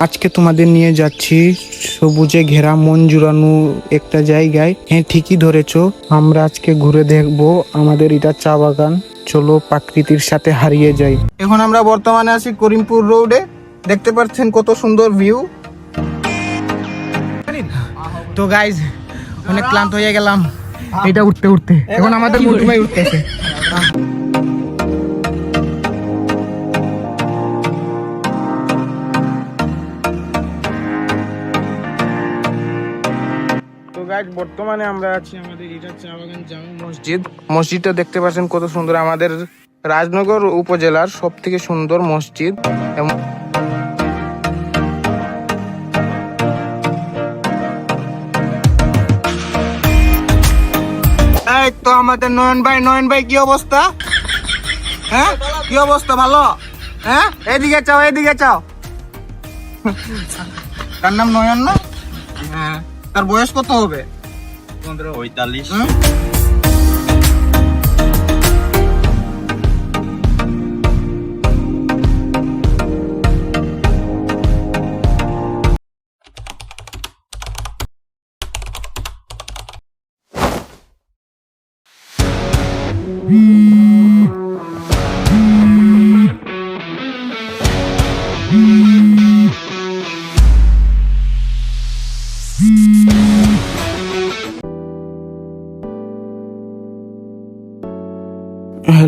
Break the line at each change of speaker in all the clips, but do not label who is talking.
আজকে তোমাদের নিয়ে যাচ্ছি সবুজে ঘেরা মন জুড়ানো একটা জায়গায়। হ্যাঁ ঠিকই ধরেছো। আমরা আজকে ঘুরে দেখব আমাদের এটা চা বাগান। চলো প্রাকৃতির সাথে হারিয়ে যাই। এখন আমরা বর্তমানে আছি করিমপুর রোডে। দেখতে পাচ্ছেন কত সুন্দর ভিউ। তো গাইজ অনেক ক্লান্ত হয়ে গেলাম। এটা উঠতে উঠতে। এখন আমাদের মোটুমাই উঠতেছে। বর্তমানে আমরা আছি আমাদের এটা চা বাগান জামা মসজিদ। মসজিদটা দেখতে পাচ্ছেন কত সুন্দর। আমাদের রাজনগর উপজেলার সব থেকে সুন্দর মসজিদ। এবং এই তো আমাদের নয়ন ভাই নয়ন ভাই কি অবস্থা? হ্যাঁ? কি অবস্থা ভালো? হ্যাঁ? এদিকে চাও এদিকে চাও। তার নাম নয়ন না? হ্যাঁ। তার বয়স কত হবে?
পঁয়তাল্লিশ
হুম?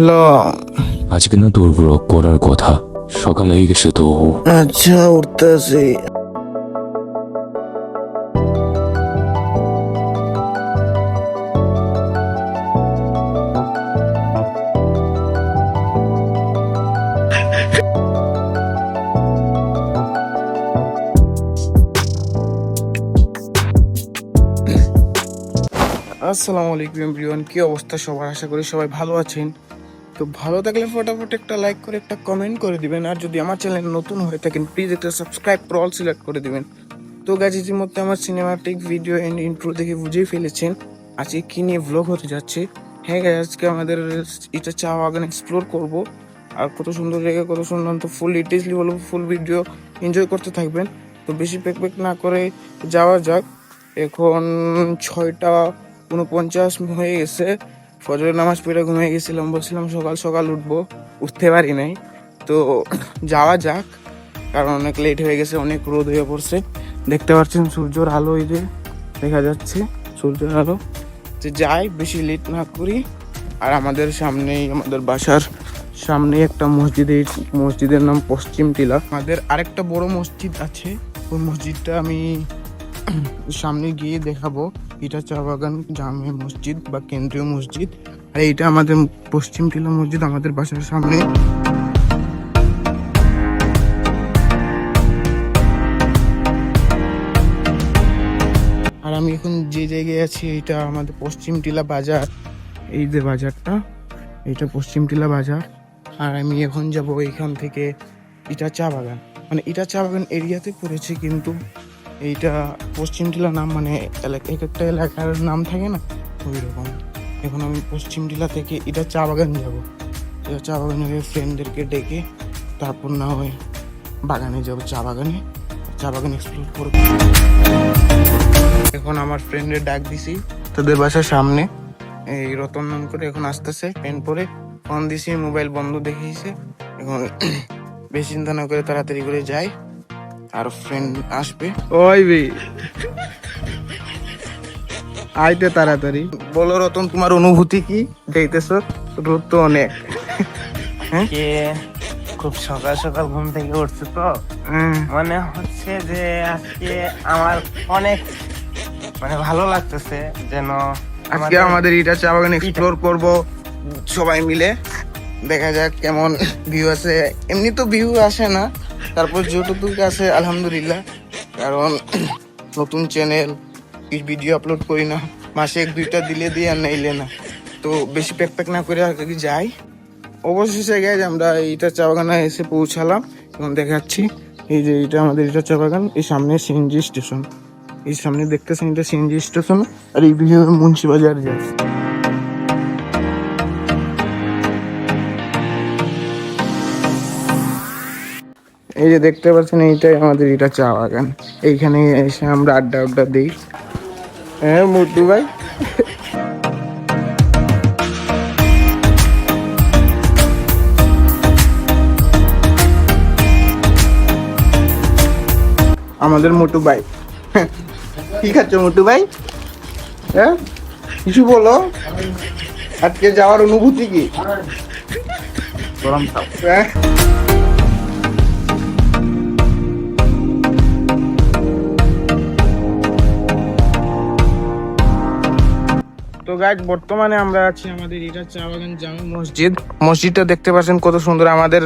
হ্যালো
আজকে না তোর ব্লগ করার কথা। সকালে হয়ে গেছে তো।
আচ্ছা উঠতেছি। আসসালামু আলাইকুম এভরিওয়ান। কি অবস্থা সবার? আশা করি সবাই ভালো আছেন। তো ভালো থাকলে ফটাফট একটা লাইক করে একটা কমেন্ট করে দিবেন। আর যদি আমার চ্যানেল নতুন হয়ে থাকেন প্লিজ একটা সাবস্ক্রাইব করে অল সিলেক্ট করে দিবেন। তো গাছ ইতিমধ্যে আমার সিনেমাটিক ভিডিও এন্ড ইন্ট্রো দেখে বুঝেই ফেলেছেন আজকে কী নিয়ে ভ্লগ হতে যাচ্ছে। হ্যাঁ guys, আজকে আমাদের এটা চা বাগান এক্সপ্লোর করব। আর কত সুন্দর জায়গা কত সুন্দর তো ফুল ডিটেইলসলি বলব ফুল ভিডিও এনজয় করতে থাকবেন। তো বেশি প্যাক প্যাক না করে যাওয়া যাক। এখন ছয়টা উনপঞ্চাশ হয়ে গেছে। ফজরের নামাজ পড়ে ঘুমিয়ে গেছিলাম, বলছিলাম সকাল সকাল উঠবো। উঠতে পারি নাই। তো যাওয়া যাক, কারণ অনেক লেট হয়ে গেছে, অনেক রোদ হয়ে পড়ছে। দেখতে পাচ্ছেন সূর্যর আলো এই যে, দেখা যাচ্ছে সূর্যের আলো। যে যাই, বেশি লেট না করি। আর আমাদের সামনেই, আমাদের বাসার সামনে একটা মসজিদ, এই মসজিদের নাম পশ্চিম টিলা। আমাদের আরেকটা বড় মসজিদ আছে, ওই মসজিদটা আমি সামনে গিয়ে দেখাবো। এটা চা বাগান, জামে মসজিদ বা কেন্দ্রীয় মসজিদ। আর এইটা আমাদের পশ্চিম টিলা মসজিদ, আমাদের বাসার সামনে। আর আমি এখন যে জায়গায় আছি এটা আমাদের পশ্চিম টিলা বাজার। এই যে বাজারটা এটা পশ্চিম টিলা বাজার। আর আমি এখন যাব এখান থেকে ইটা চা বাগান। মানে ইটা চা বাগান এরিয়াতে পড়েছে কিন্তু এইটা পশ্চিম টিলা নাম মানে এক একটা এলাকার নাম থাকে না? ওই রকম এখন আমি পশ্চিম টিলা থেকে এটা চা বাগান যাব। এটা চা বাগানে ফ্রেন্ডদেরকে ডেকে তারপর না হয় বাগানে যাব চা বাগানে। চা বাগান এক্সপ্লোর করব। এখন আমার ফ্রেন্ডের ডাক দিছি। তাদের বাসার সামনে। এই রতন নাম করে এখন আসতেছে পেন পরে। ফোন দিছি মোবাইল বন্ধ দেখিয়েছে। এখন বেশি চিন্তা না করে তাড়াতাড়ি করে যাই। আর ফ্রেন্ড আসবে। ওই বে। আইতে তাড়াতাড়ি। বলো রতন তোমার অনুভূতি কি? দেখতেছ? রোদ তো অনেক।
খুব সকাল সকাল ঘুম থেকে উঠছে তো?
হ্যাঁ,
মনে হচ্ছে যে আজকে আমার অনেক মানে ভালো লাগতেছে যেন
আজকে আমাদের ইটা চা বাগান এক্সপ্লোর করব সবাই মিলে। দেখা যাক কেমন ভিউ আছে। এমনি তো ভিউ আসে না। তারপর যতটুকু আছে, আলহামদুলিল্লাহ। কারণ নতুন চ্যানেল ভিডিও আপলোড করি না। মাসে এক, দুইটা দিলে দিয়ে আর নাইলে না। তো বেশি প্যাক প্যাক না করে আগে যাই। অবশেষে গেছে আমরা এইটা চা বাগানে এসে পৌঁছালাম এবং দেখাচ্ছি। এই যে এটা আমাদের এটা চা বাগান। এই সামনে সিএনজি স্টেশন এই সামনে দেখতেছেন এটা সিএনজি স্টেশন আর এই দিকে মুন্সিবাজার যায় এই যে দেখতে পাচ্ছেন এইটাই আমাদের এটা চা বাগান। এইখানে এসে আমরা আড্ডা আড্ডা দিই। হ্যাঁ মুটু ভাই। আমাদের মোটু ভাই। কি খাচ্ছ মোটু ভাই? হ্যাঁ? কিছু বলো। আজকে যাওয়ার অনুভূতি কি?
গরম
হ্যাঁ। গাইজ বর্তমানে আমরা আছি আমাদের এটা চা বাগান জামা মসজিদ। মসজিদটা দেখতে পাচ্ছেন কত সুন্দর। আমাদের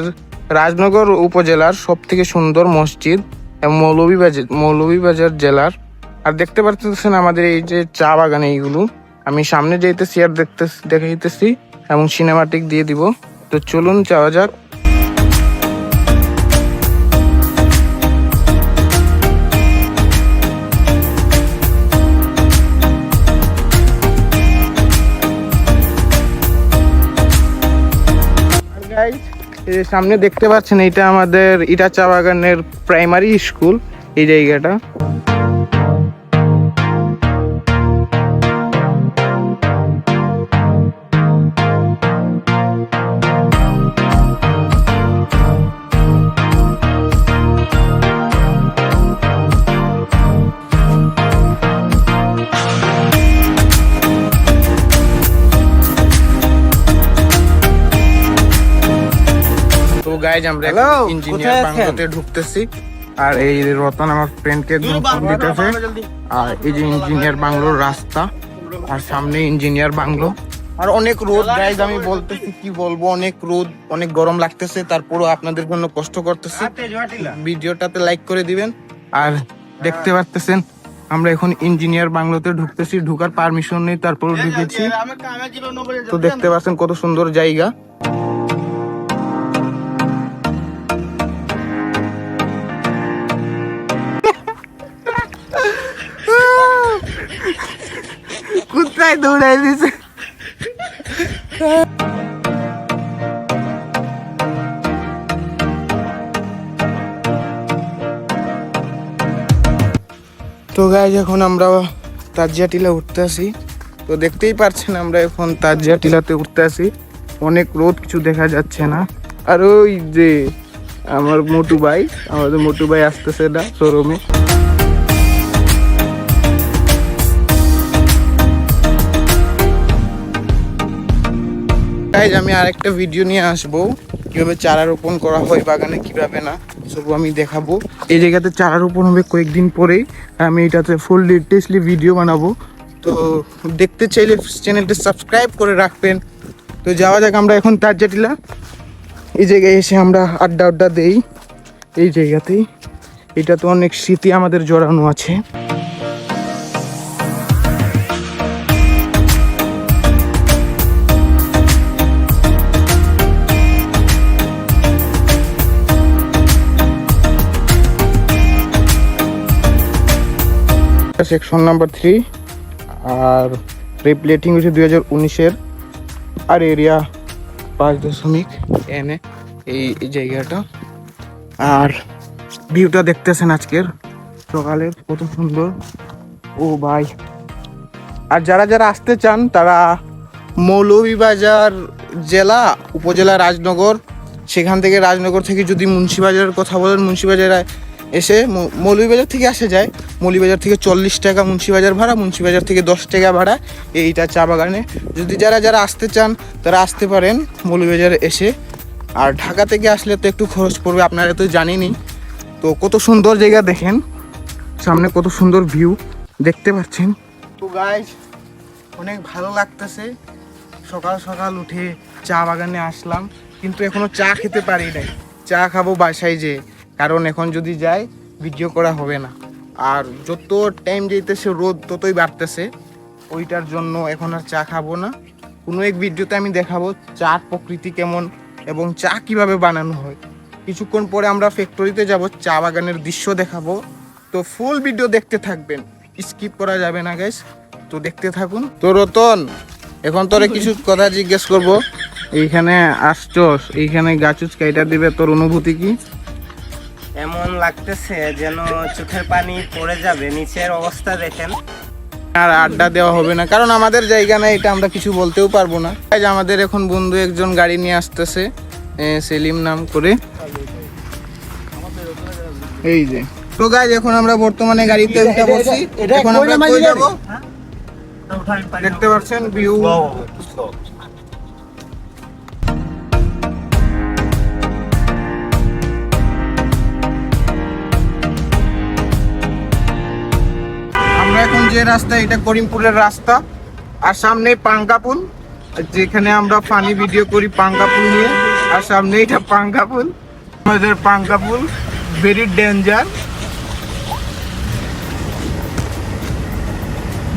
রাজনগর উপজেলার সব থেকে সুন্দর মসজিদ মৌলভীবাজার মৌলভীবাজার জেলার। আর দেখতে পাচ্ছেন আমাদের এই যে চা বাগান এইগুলো। আমি সামনে যাইতেছি আর দেখতে দেখাইতেছি এবং সিনেমাটিক দিয়ে দিব। তো চলুন যাওয়া যাক। সামনে দেখতে পাচ্ছেন এটা আমাদের ইটা চা বাগানের প্রাইমারি স্কুল এই জায়গাটা। গাইজ আমরা ইঞ্জিনিয়ার
আছেন?
ঢুকতেছি। আর এই রতন আমার ফ্রেন্ডকে ফোন দিতেছে। আর এই যে ইঞ্জিনিয়ার বাংলোর রাস্তা আর সামনে ইঞ্জিনিয়ার বাংলো। আর অনেক রোদ গাইজ আমি বলতেছি কি বলব অনেক রোদ অনেক গরম লাগতেছে তারপরও আপনাদের জন্য কষ্ট করতেছি। ভিডিওটাতে লাইক করে দিবেন। আর দেখতে পারতেছেন আমরা এখন ইঞ্জিনিয়ার বাংলোতে ঢুকতেছি ঢুকার পারমিশন নেই তারপরও ঢুকেছি। তো দেখতে পাচ্ছেন কত সুন্দর জায়গা। কোথায় দৌড়াই দিছে তো গাইজ এখন আমরা তাজিয়া টিলা উঠতে আসি। তো দেখতেই পারছেন আমরা এখন তাজিয়া টিলাতে উঠতে আসি। অনেক রোদ, কিছু দেখা যাচ্ছে না। আর ওই যে আমার মোটু ভাই, আমাদের মোটু ভাই আসতেছে না শোরুমে গাইজ আমি আরেকটা ভিডিও নিয়ে আসব। কীভাবে চারা রোপণ করা হয়, বাগানে কীভাবে না, সব আমি দেখাবো। এই জায়গাতে চারা রোপণ হবে কয়েকদিন পরেই। আমি এটাতে ফুল ডিটেলসলি ভিডিও বানাবো। তো দেখতে চাইলে চ্যানেলটা সাবস্ক্রাইব করে রাখবেন। তো যাওয়া যাক আমরা এখন তারজাটিলা এই জায়গায় এসে আমরা আড্ডা আড্ডা দেই। এই জায়গাতেই। এটা তো অনেক স্মৃতি আমাদের জড়ানো আছে। সেকশন নাম্বার থ্রি আর রিপ্লেটিং হচ্ছে দুই হাজার উনিশের আর এরিয়া পাঁচ দশমিক এনে এই জায়গাটা। আর ভিউটা দেখতেছেন আজকের। সকালের কত সুন্দর ও ভাই। আর যারা যারা আসতে চান, তারা মৌলভীবাজার জেলা, উপজেলা রাজনগর, সেখান থেকে রাজনগর থেকে যদি মুন্সিবাজারের কথা বলেন, মুন্সিবাজারে এসে মৌলভীবাজার থেকে আসে যায়। মৌলভীবাজার থেকে চল্লিশ টাকা, মুন্সিবাজার ভাড়া, মুন্সিবাজার থেকে দশ টাকা ভাড়া। এইটা চা বাগানে। যদি যারা যারা আসতে চান, তারা আসতে পারেন মৌলভীবাজারে এসে। আর ঢাকা থেকে আসলে তো একটু খরচ পড়বে, আপনারা তো জানেনই। তো কত সুন্দর জায়গা দেখেন। সামনে কত সুন্দর ভিউ। দেখতে পাচ্ছেন। তো গাইজ অনেক ভালো লাগতেছে। সকাল সকাল উঠে চা বাগানে আসলাম। কিন্তু এখনও চা খেতে পারি নাই। চা খাব বাসায় যে কারণ এখন যদি যাই ভিডিও করা হবে না। আর যত টাইম যাইতেছে, রোদ ততই বাড়তেছে। ওইটার জন্য এখন আর চা খাব না। কোনো এক ভিডিওতে আমি দেখাবো চার প্রকৃতি কেমন এবং চা কীভাবে বানানো হয়। কিছুক্ষণ পরে আমরা ফ্যাক্টরিতে যাব, চা বাগানের দৃশ্য দেখাবো। তো ফুল ভিডিও দেখতে থাকবেন। স্কিপ করা যাবে না গাইস তো দেখতে থাকুন। তো রতন, এখন তোরে কিছু কথা জিজ্ঞেস করব। এইখানে আসছস, এইখানে গাছুচ কাইটা দিবে, তোর অনুভূতি কি?
এমন লাগতেছে যেন চোখের পানি পড়ে যাবে নিচের অবস্থা দেখেন।
আর আড্ডা দেওয়া হবে না কারণ আমাদের জায়গা না এটা আমরা কিছু বলতেও পারব না। যে আমাদের এখন বন্ধু একজন গাড়ি নিয়ে আসতেছে সেলিম নাম করে। এই যে। তো গাইজ এখন আমরা বর্তমানে গাড়িতে উঠে বসি এখন আমরা কই যাব? দেখতে পাচ্ছেন ভিউ যে রাস্তা, এটা করিমপুরের রাস্তা। আর সামনে পাঙ্গাপুল যেখানে আমরা ফানি ভিডিও করি পাঙ্গাপুল নিয়ে। আর সামনে এটা পাঙ্গাপুল আমাদের পাঙ্গাপুল ভেরি ডেঞ্জার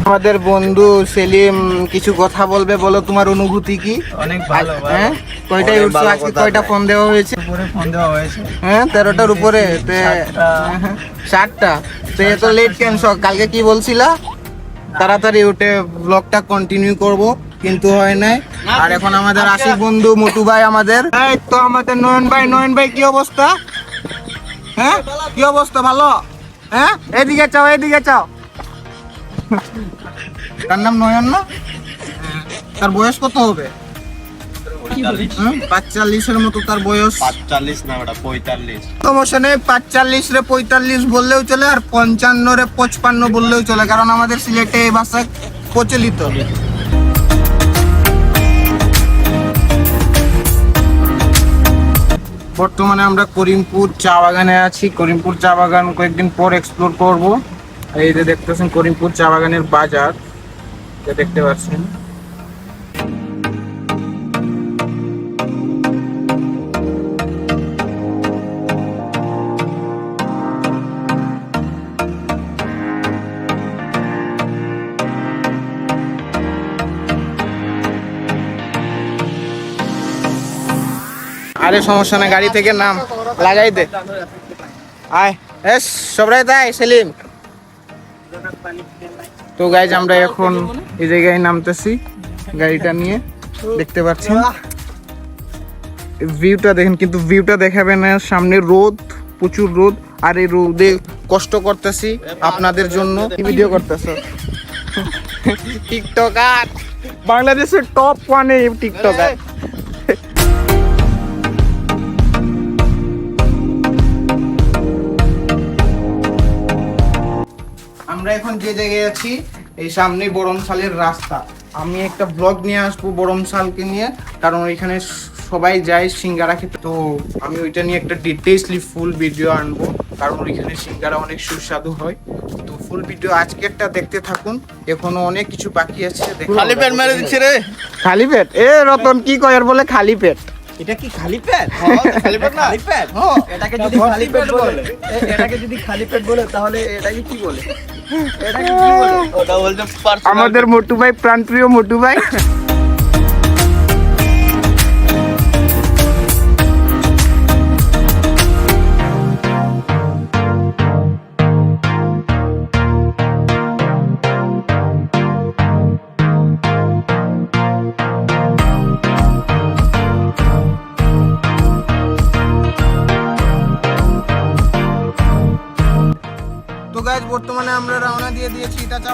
আমাদের বন্ধু সেলিম কিছু কথা বলবে বলো তোমার অনুভূতি কি?
অনেক ভালো
হ্যাঁ?
অনেক
উঠছো? আজকে কয়টা ফোন দেওয়া হয়েছে?
ফোন দেওয়া হয়েছে।
হ্যাঁ তেরোটার উপরে। ষাটটা তো এত লেট কেন? সব কালকে কি বলছিলা? তাড়াতাড়ি উঠে ব্লগটা কন্টিনিউ করব কিন্তু হয় নাই। আর এখন আমাদের আশিক বন্ধু মোটু ভাই আমাদের। এই তো আমাদের নয়ন ভাই নয়ন ভাই কি অবস্থা? হ্যাঁ? কি অবস্থা? ভালো? হ্যাঁ? এদিকে চাও এদিকে চাও তার নাম নয়ন না? তার বয়স কত হবে? পাঁচচল্লিশের মতো তার বয়স।
পাঁচচল্লিশ না ওটা পঁয়তাল্লিশ।
সমস্যা নেই পাঁচচল্লিশ রে পঁয়তাল্লিশ বললেও চলে আর পঞ্চান্ন রে পঁচপান্ন বললেও চলে কারণ আমাদের সিলেটে এই ভাষা প্রচলিত। বর্তমানে আমরা করিমপুর চা বাগানে আছি। করিমপুর চা বাগান কয়েকদিন পর এক্সপ্লোর করব। এই যে দেখতেছেন করিমপুর চা বাগানের বাজার দেখতে পাচ্ছেন। আরে সমস্যা না গাড়ি থেকে নাম লাগাই দে। আয়। এস, সবরাই তাই, সেলিম। তো গাইজ আমরা এখন এই জায়গায় নামতেছি গাড়িটা নিয়ে। দেখতে পাচ্ছেন? ভিউটা দেখেন কিন্তু ভিউটা দেখাবে না। সামনে রোদ প্রচুর রোদ। আর এই রোদে কষ্ট করতেছি আপনাদের জন্য। ভিডিও করতেছ? টিকটকার বাংলাদেশের টপ ওয়ানে টিকটকার আমরা এখন যে জায়গায় আছি এই সামনে বরমশালের রাস্তা। আমি একটা ব্লগ নিয়ে আসব বরমশালকে নিয়ে কারণ ওইখানে সবাই যায় সিঙ্গারা খেতে। তো আমি ওইটা নিয়ে একটা ডিটেইলসলি ফুল ভিডিও আনব কারণ ওইখানে সিঙ্গারা অনেক সুস্বাদু হয়। তো ফুল ভিডিও আজকেরটা দেখতে থাকুন এখনও অনেক কিছু বাকি আছে।
খালি পেট মেরে দিচ্ছে রে।
খালি পেট? এ রতন কি কয় আর বলে খালি পেট?
এটা কি খালি পেট? খালি পেট না? খালি পেট? এটাকে যদি খালি পেট বলে। এটাকে যদি খালি পেট বলে তাহলে এটাকে কি বলে?
আমাদের মোটু ভাই প্রাণপ্রিয় মোটু ভাই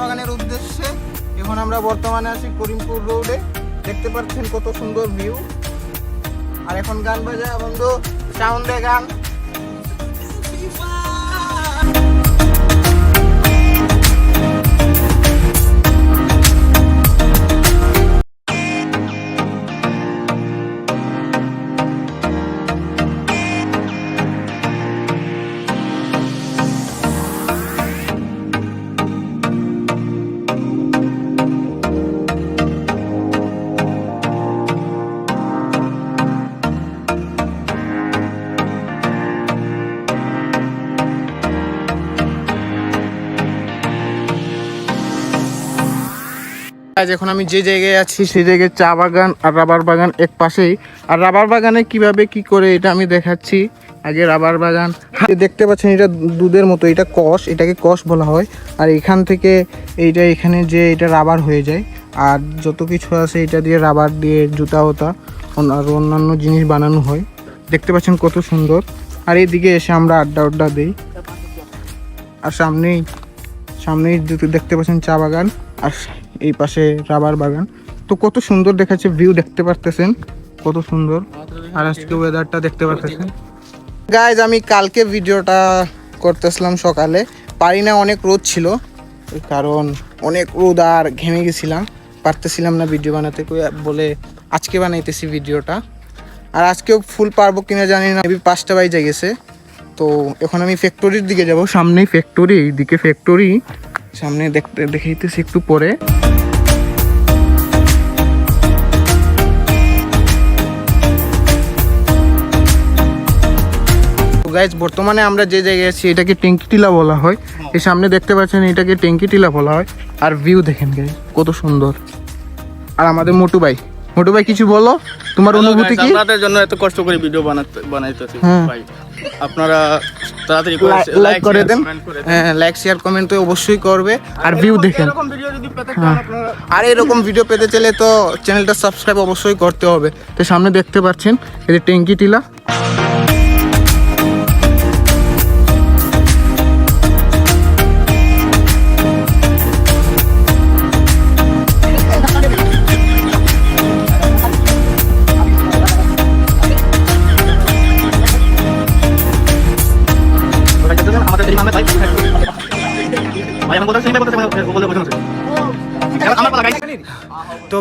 বাগানের উদ্দেশ্যে এখন আমরা বর্তমানে আছি করিমপুর রোডে। দেখতে পাচ্ছেন কত সুন্দর ভিউ। আর এখন গান বাজা বন্ধু সাউন্ডে গান। আজ এখন আমি যে জায়গায় আছি সেই জায়গায় চা বাগান আর রাবার বাগান এক পাশেই। আর রাবার বাগানে কীভাবে কি করে এটা আমি দেখাচ্ছি। আগে রাবার বাগান। দেখতে পাচ্ছেন এটা দুধের মতো, এটা কষ, এটাকে কষ বলা হয়। আর এখান থেকে এইটা এখানে যে এটা রাবার হয়ে যায়। আর যত কিছু আছে এটা দিয়ে রাবার দিয়ে জুতা হতা আর অন্যান্য জিনিস বানানো হয়। দেখতে পাচ্ছেন কত সুন্দর। আর এইদিকে এসে আমরা আড্ডা আড্ডা দিই। আর সামনেই সামনেই দেখতে পাচ্ছেন চা বাগান। আর এই পাশে রাবার বাগান। তো কত সুন্দর দেখাচ্ছে ভিউ দেখতে পারতেছেন? কত সুন্দর। আর আজকে ওয়েদারটা দেখতে পারতেছেন। গাইজ আমি কালকে ভিডিওটা করতেছিলাম সকালে। পারি না, অনেক রোদ ছিল। কারণ অনেক রোদ আর ঘেমে গেছিলাম। পারতেছিলাম না ভিডিও বানাতে বলে আজকে বানাইতেছি ভিডিওটা আর আজকেও ফুল পারব কিনা জানি না। মেবি পাঁচটা বাজে গেছে। তো এখন আমি ফ্যাক্টরির দিকে যাব। সামনেই ফ্যাক্টরি এইদিকে ফ্যাক্টরি সামনে দেখতে, দেখাইতেছি একটু পরে। গাইজ বর্তমানে আমরা যে জায়গায় আছি এটাকে টেঙ্কি টিলা বলা হয়। এই সামনে দেখতে পাচ্ছেন এটাকে টেঙ্কি টিলা বলা হয়। আর ভিউ দেখেন গাইজ কত সুন্দর। আর আমাদের মোটু ভাই মোটু ভাই কিছু বলো? তোমার অনুভূতি কি?
আপনাদের জন্য এত কষ্ট করে ভিডিও বানাতে বানাইতেছি
হ্যাঁ।
ভাই। আপনারা তাড়াতাড়ি
লাইক করে দেন। হ্যাঁ লাইক শেয়ার কমেন্ট তো অবশ্যই করবে। আর ভিউ দেখেন।
এরকম ভিডিও যদি পেতে
হ্যাঁ।
চান আপনারা
আর এরকম ভিডিও পেতে চাইলে তো চ্যানেলটা সাবস্ক্রাইব অবশ্যই করতে হবে। তো সামনে দেখতে পাচ্ছেন এই যে ট্যাঙ্কি টিলা।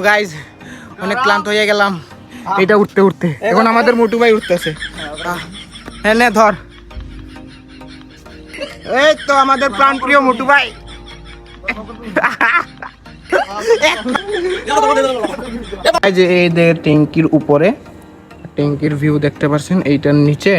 গাইজ অনেক ক্লান্ত হয়ে গেলাম। এটা উঠতে উঠতে। এখন আমাদের মোটু ভাই উঠতেছে। হ্যাঁ নে ধর। এই তো আমাদের প্রাণপ্রিয় মোটু ভাই এই যে এই ট্যাঙ্কির উপরে ট্যাঙ্কির ভিউ দেখতে পাচ্ছেন এইটার নিচে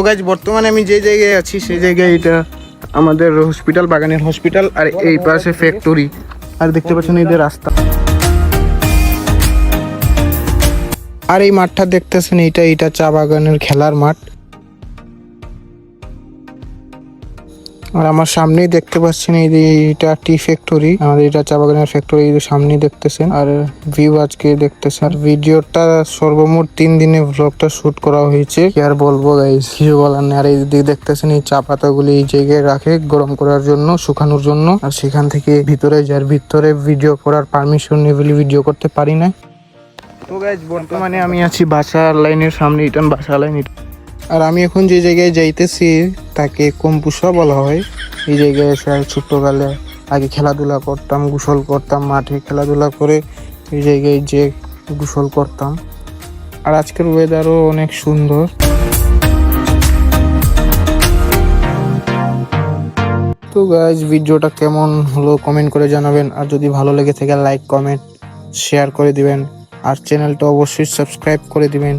তো গাইজ বর্তমানে আমি যে জায়গায় আছি, সেই জায়গায় এটা আমাদের হসপিটাল বাগানের হসপিটাল আর এই পাশে ফ্যাক্টরি আর দেখতে পাচ্ছেন এই যে রাস্তা। আর এই মাঠটা দেখতেছেন, এইটা এটা চা বাগানের খেলার মাঠ। আর আমার সামনেই দেখতে পাচ্ছেন এই যে এটা টি ফ্যাক্টরি আমাদের এটা চা বাগানের ফ্যাক্টরি সামনেই দেখতেছেন। আর ভিউ আজকে দেখতেছেন। আর ভিডিওটা সর্বমোট তিন দিনে ব্লগটা শুট করা হয়েছে। কি আর বলব কিছু বলার নেই। আর এই দিকে দেখতেছেন, এই চা পাতাগুলি এই জায়গায় রাখে গরম করার জন্য, শুকানোর জন্য। আর সেখান থেকে ভিতরে যার ভিতরে ভিডিও করার পারমিশন নিয়ে বলে ভিডিও করতে পারি না তো গাইজ বর্তমানে আমি আছি বাসার লাইনের সামনে ইটান বাসা লাইন আর আমি এখন যে জায়গায় যাইতেছি, তাকে কম্পুসা বলা হয়। এই জায়গায় এসে ছোট্টকালে আগে খেলাধুলা করতাম, গোসল করতাম, মাঠে খেলাধুলা করে এই জায়গায় যে গোসল করতাম। আর আজকের ওয়েদারও অনেক সুন্দর। তো গাইজ ভিডিওটা কেমন হলো কমেন্ট করে জানাবেন। আর যদি ভালো লেগে থাকে লাইক কমেন্ট শেয়ার করে দিবেন। আর চ্যানেলটা অবশ্যই সাবস্ক্রাইব করে দিবেন।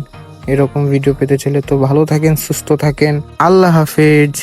এরকম ভিডিও পেতে চাইলে তো ভালো থাকেন সুস্থ থাকেন। আল্লাহ হাফেজ।